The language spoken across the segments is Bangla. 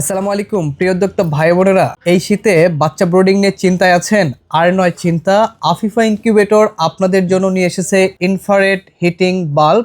আসসালামু আলাইকুম, প্রিয় উদ্যোক্তা ভাই বোনেরা। এই শীতে বাচ্চা ব্রোডিং নিয়ে চিন্তায় আছেন আর নয় চিন্তা, আফিফা ইনকিউবেটর আপনাদের জন্য নিয়ে এসেছে ইনফারেট হিটিং বাল্ব।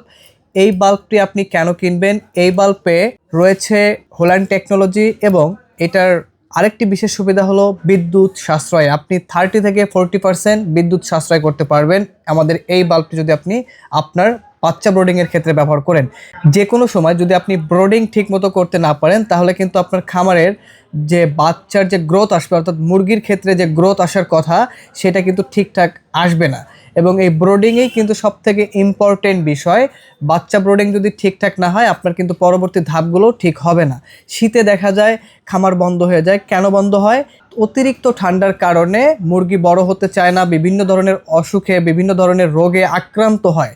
এই বাল্বটি আপনি কেন কিনবেন? এই বাল্বে রয়েছে হোল্যান্ড টেকনোলজি এবং এটার আরেকটি বিশেষ সুবিধা হলো বিদ্যুৎ সাশ্রয়। আপনি থার্টি থেকে ফোরটি পার্সেন্ট বিদ্যুৎ সাশ্রয় করতে পারবেন। আমাদের এই বাল্বটি যদি আপনি আপনার বাচ্চা ব্রোডিংয়ের ক্ষেত্রে ব্যবহার করেন। যে কোনো সময় যদি আপনি ব্রোডিং ঠিকমতো করতে না পারেন, তাহলে কিন্তু আপনার খামারের যে বাচ্চার যে গ্রোথ আসবে, অর্থাৎ মুরগির ক্ষেত্রে যে গ্রোথ আসার কথা, সেটা কিন্তু ঠিকঠাক আসবে না। এবং এই ব্রোডিংয়েই কিন্তু সব থেকে ইম্পর্টেন্ট বিষয়। বাচ্চা ব্রোডিং যদি ঠিকঠাক না হয়, আপনার কিন্তু পরবর্তী ধাপগুলো ঠিক হবে না। শীতে দেখা যায়, খামার বন্ধ হয়ে যায়। কেন বন্ধ হয়? অতিরিক্ত ঠান্ডার কারণে মুরগি বড় হতে চায় না, বিভিন্ন ধরনের অসুখে, বিভিন্ন ধরনের রোগে আক্রান্ত হয়।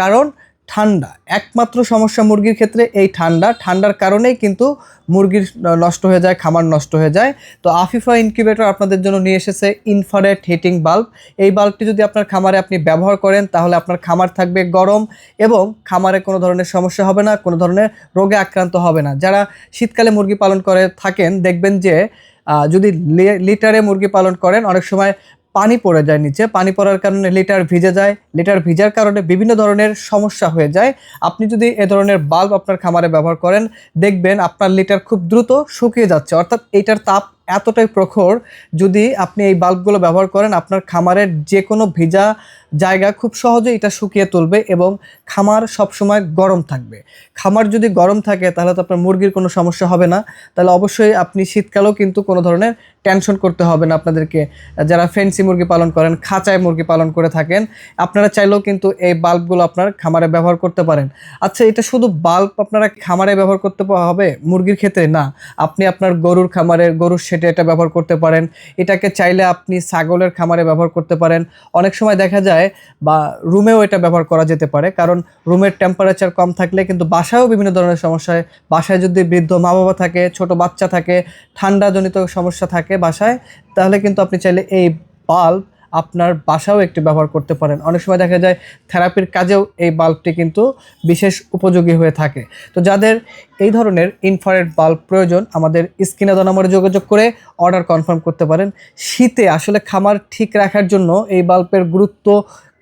কারণ ঠান্ডা, একমাত্র সমস্যা মুরগির ক্ষেত্রে এই ঠান্ডা। ঠান্ডার কারণেই কিন্তু মুরগির নষ্ট হয়ে যায়, খামার নষ্ট হয়ে যায়। তো আফিফা ইনকিউবেটর আপনাদের জন্য নিয়ে এসেছে ইনফারেট হিটিং বাল্ব এই বাল্বটি যদি আপনার খামারে আপনি ব্যবহার করেন, তাহলে আপনার খামার থাকবে গরম এবং খামারে কোনো ধরনের সমস্যা হবে না, কোনো ধরনের রোগে আক্রান্ত হবে না। যারা শীতকালে মুরগি পালন করে থাকেন, দেখবেন যে যদি লিটারে মুরগি পালন করেন, অনেক সময় পানি পড়ে যায় নিচে। পানি পড়ার কারণে লিটার ভিজে যায়। লিটার ভিজার কারণে বিভিন্ন ধরনের সমস্যা হয়ে যায়। আপনি যদি এ ধরনের বাল্ব আপনার খামারে ব্যবহার করেন, দেখবেন আপনার লিটার খুব দ্রুত শুকিয়ে যাচ্ছে। অর্থাৎ এটার তাপ এতটাই প্রখর, যদি আপনি এই বাল্বগুলো ব্যবহার করেন, আপনার খামারের যে কোনো ভিজা জায়গা খুব সহজে এটা শুকিয়ে তুলবে এবং খামার সবসময় গরম থাকবে। খামার যদি গরম থাকে তাহলে তো আপনার মুরগির কোনো সমস্যা হবে না। তাহলে অবশ্যই আপনি শীতকালেও কিন্তু কোনো ধরনের টেনশন করতে হবে না আপনাদেরকে। যারা ফেন্সি মুরগি পালন করেন, খাঁচায় মুরগি পালন করে থাকেন, আপনারা চাইলেও কিন্তু এই বাল্বগুলো আপনার খামারে ব্যবহার করতে পারেন। আচ্ছা এটা শুধু বাল্ব আপনারা খামারে ব্যবহার করতে হবে? মুরগির ক্ষেত্রে না। আপনি আপনার গরুর খামারে, গরুর সেটে এটা ব্যবহার করতে পারেন। এটাকে চাইলে আপনি ছাগলের খামারে ব্যবহার করতে পারেন। অনেক সময় দেখা যায় বা রুমেও এটা ব্যবহার করা যেতে পারে। কারণ রুমের টেম্পারেচার কম থাকলে কিন্তু বাসায়ও বিভিন্ন ধরনের সমস্যা হয় বাসায় যদি বৃদ্ধ মা বাবা থাকে, ছোট বাচ্চা থাকে, ঠান্ডাজনিত সমস্যা থাকে বাসায়, তাহলে কিন্তু আপনি চাইলে এই বাল্ব আপনার বাসাও একটি ব্যবহার করতে পারেন। অনেক সময় দেখা যায় থেরাপির কাজেও এই বাল্বটি কিন্তু বিশেষ উপযোগী হয়ে থাকে। তো যাদের এই ধরনের ইনফ্রারেড বাল্ব প্রয়োজন, আমাদের স্ক্রিনে নম্বরে যোগাযোগ করে অর্ডার কনফার্ম করতে পারেন। শীতে আসলে খামার ঠিক রাখার জন্য এই বাল্বের গুরুত্ব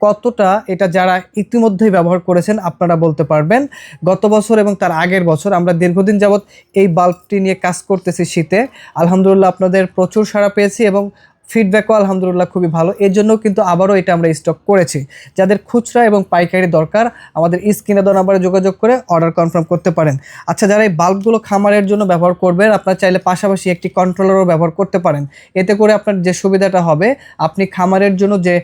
কতটা, এটা যারা ইতিমধ্যেই ব্যবহার করেছেন আপনারা বলতে পারবেন। গত বছর এবং তার আগের বছর আমরা দীর্ঘদিন যাবৎ এই বাল্বটি নিয়ে কাজ করতেছি শীতে। আলহামদুলিল্লাহ আপনাদের প্রচুর সাড়া পেয়েছি এবং ফিডব্যাকও আলহামদুলিল্লাহ খুবই ভালো। এর জন্য কিন্তু আবারও এটা আমরা স্টক করেছি। যাদের খুচরা এবং পাইকারি দরকার, আমাদের স্ক্রিনে দেওয়া নাম্বারে যোগাযোগ করে অর্ডার কনফার্ম করতে পারেন। আচ্ছা যারা এই বাল্বগুলো খামারের জন্য ব্যবহার করবেন, আপনার চাইলে পাশাপাশি একটি কন্ট্রোলারও ব্যবহার করতে পারেন। এতে করে আপনার যে সুবিধাটা হবে, আপনি খামারের জন্য যে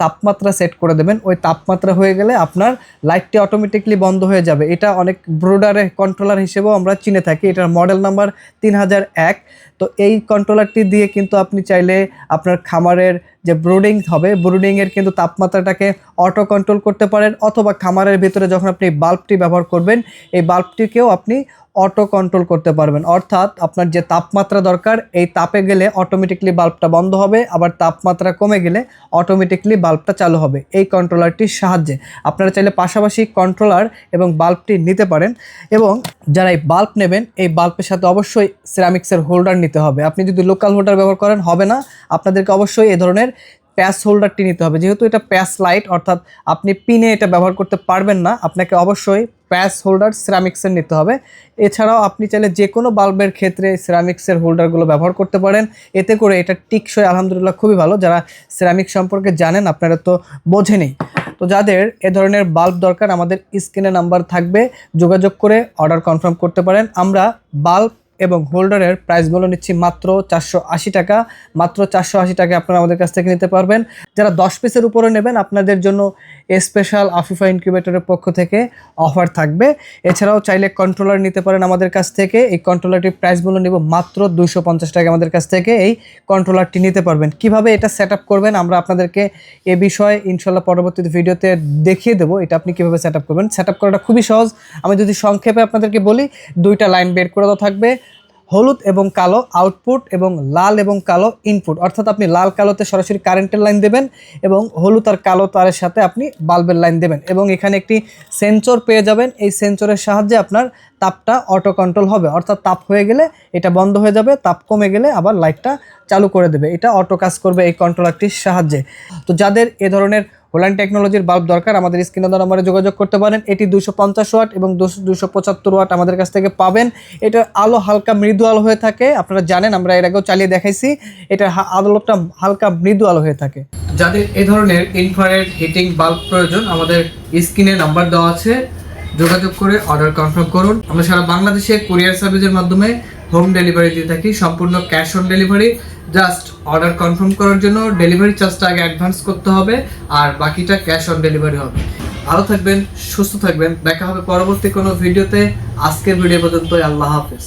তাপমাত্রা সেট করে দেবেন। ওই তাপমাত্রা হয়ে গেলে আপনার লাইটটি অটোমেটিকলি বন্ধ হয়ে যাবে। এটা অনেক ব্রোডারে কন্ট্রোলার হিসেবেও আমরা চিনে থাকি। এটার মডেল নাম্বার তিন হাজার এক। তো এই কন্ট্রোলারটি দিয়ে কিন্তু আপনি চাইলে আপনার খামারের যে ব্রুডিং হবে ব্রুডিংয়ের কিন্তু তাপমাত্রাটাকে অটো কন্ট্রোল করতে পারেন। অথবা খামারের ভিতরে যখন আপনি বাল্বটি ব্যবহার করবেন, এই বাল্বটিকেও আপনি অটো কন্ট্রোল করতে পারবেন। অর্থাৎ আপনার যে তাপমাত্রা দরকার, এই তাপে গেলে অটোমেটিকলি বাল্বটা বন্ধ হবে, আবার তাপমাত্রা কমে গেলে অটোমেটিকলি বাল্বটা চালু হবে। এই কন্ট্রোলারটির সাহায্যে আপনারা চাইলে পাশাপাশি কন্ট্রোলার এবং বাল্বটি নিতে পারেন এবং যারা এই বাল্ব নেবেন, এই বাল্বের সাথে অবশ্যই সিরামিক্সের হোল্ডার নিতে হবে। আপনি যদি লোকাল হোল্ডার ব্যবহার করেন, হবে না। আপনাদেরকে অবশ্যই এ ধরনের প্যাস হোল্ডারটি নিতে হবে। যেহেতু এটা প্যাস লাইট, অর্থাৎ আপনি পিনে এটা ব্যবহার করতে পারবেন না, আপনাকে অবশ্যই প্যাস হোল্ডার সিরামিক্সের নিতে হবে। এছাড়াও আপনি চাইলে যে কোনো বাল্বের ক্ষেত্রে সিরামিক্সের হোল্ডারগুলো ব্যবহার করতে পারেন। এতে করে এটা টিকসই, আলহামদুলিল্লাহ, খুবই ভালো। যারা সিরামিক সম্পর্কে জানেন, আপনারা তো বোঝেনই। তো যাদের এ ধরনের বাল্ব দরকার, আমাদের স্ক্রিনে নাম্বার থাকবে। যোগাযোগ করে অর্ডার কনফার্ম করতে পারেন। আমরা বাল্ব এবং হোল্ডারের প্রাইস প্রাইসগুলো নিচ্ছি মাত্র চারশো আশি টাকা। মাত্র চারশো আশি টাকা আপনারা আমাদের কাছ থেকে নিতে পারবেন। যারা দশ পিসের উপরে নেবেন, আপনাদের জন্য স্পেশাল আফিফা ইনকিউবেটরের পক্ষ থেকে অফার থাকবে। এছাড়াও চাইলে কন্ট্রোলার নিতে পারেন আমাদের কাছ থেকে। এই কন্ট্রোলারটির প্রাইসগুলো নিব মাত্র দুইশো পঞ্চাশ টাকা আমাদের কাছ থেকে। এই কন্ট্রোলারটি নিতে পারবেন। কীভাবে এটা সেট করবেন আমরা আপনাদেরকে এ বিষয়ে ইনশাল্লাহ পরবর্তীতে ভিডিওতে দেখিয়ে দেবো। এটা আপনি কীভাবে সেট করবেন? সেট করাটা খুবই সহজ। আমি যদি সংক্ষেপে আপনাদেরকে বলি, দুইটা লাইন বের করে দেওয়া থাকবে। হলুদ এবং কালো আউটপুট এবং লাল এবং কালো ইনপুট অর্থাৎ আপনি লাল কালোতে সরাসরি কারেন্টের লাইন দেবেন এবং হলুদ আর কালো তারের সাথে আপনি বাল্বের লাইন দেবেন এবং এখানে একটি সেন্সর পেয়ে যাবেন। এই সেন্সরের সাহায্যে আপনার তাপটা অটো কন্ট্রোল হবে। অর্থাৎ তাপ হয়ে গেলে এটা বন্ধ হয়ে যাবে, তাপ কমে গেলে আবার লাইটটা চালু করে দেবে। এটা অটো কাজ করবে এই কন্ট্রোলারটির সাহায্যে। তো যাদের এ ধরনের হোল্যান্ড টেকনোলজির বাল্ব দরকার, আমাদের স্ক্রিনে নম্বরে যোগাযোগ করতে পারেন। এটি দুশো পঞ্চাশ ওয়াট এবং দুশো পঁচাত্তর ওয়াট আমাদের কাছ থেকে পাবেন। এটা আলো হালকা মৃদু আলো হয়ে থাকে, আপনারা জানেন, আমরা এর আগেও চালিয়ে দেখাইছি। এটা আলোটা হালকা মৃদু আলো হয়ে থাকে। যাদের এ ধরনের ইনফ্রারেড হিটিং বাল্ব প্রয়োজন, আমাদের স্ক্রিনে নাম্বার দেওয়া আছে। যোগাযোগ করে অর্ডার কনফার্ম করুন। আমরা সারা বাংলাদেশে কুরিয়ার সার্ভিসের মাধ্যমে হোম ডেলিভারি দিয়ে থাকি, সম্পূর্ণ cash on delivery just order confirm করার জন্য ডেলিভারি চার্জটা আগে অ্যাডভান্স করতে হবে আর বাকিটা ক্যাশ অন ডেলিভারি হবে। ভালো থাকবেন, সুস্থ থাকবেন, দেখা হবে পরবর্তী কোনো ভিডিওতে আজকের ভিডিও পর্যন্ত আল্লাহ হাফেজ।